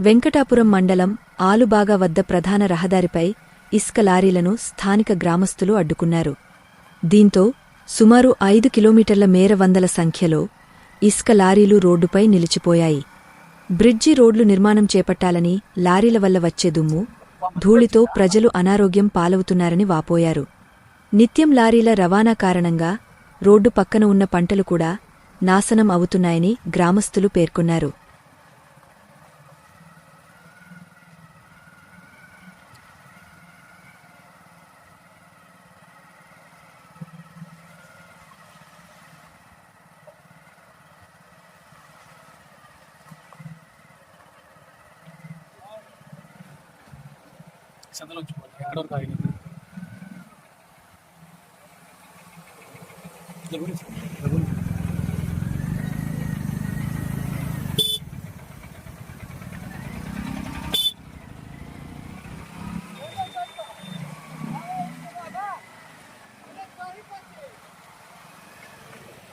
వెంకటాపురం మండలం ఆలుబాగా వద్ద ప్రధాన రహదారిపై ఇసుక లారీలను స్థానిక గ్రామస్తులు అడ్డుకున్నారు. దీంతో సుమారు ఐదు కిలోమీటర్ల మేర వందల సంఖ్యలో ఇసుక లారీలు రోడ్డుపై నిలిచిపోయాయి. బ్రిడ్జి రోడ్లు నిర్మాణం చేపట్టాలని లారీల వల్ల వచ్చే దుమ్ము ధూళితో ప్రజలు అనారోగ్యం పాలవుతున్నారని వాపోయారు. నిత్యం లారీల రవాణా కారణంగా రోడ్డు పక్కన ఉన్న పంటలు కూడా నాశనం అవుతున్నాయని గ్రామస్తులు పేర్కొన్నారు. సందులోంచి పోవాలి ఎక్కడ వరకు ఆగింది ఇట్లా గురించి ఇట్లా గురించి.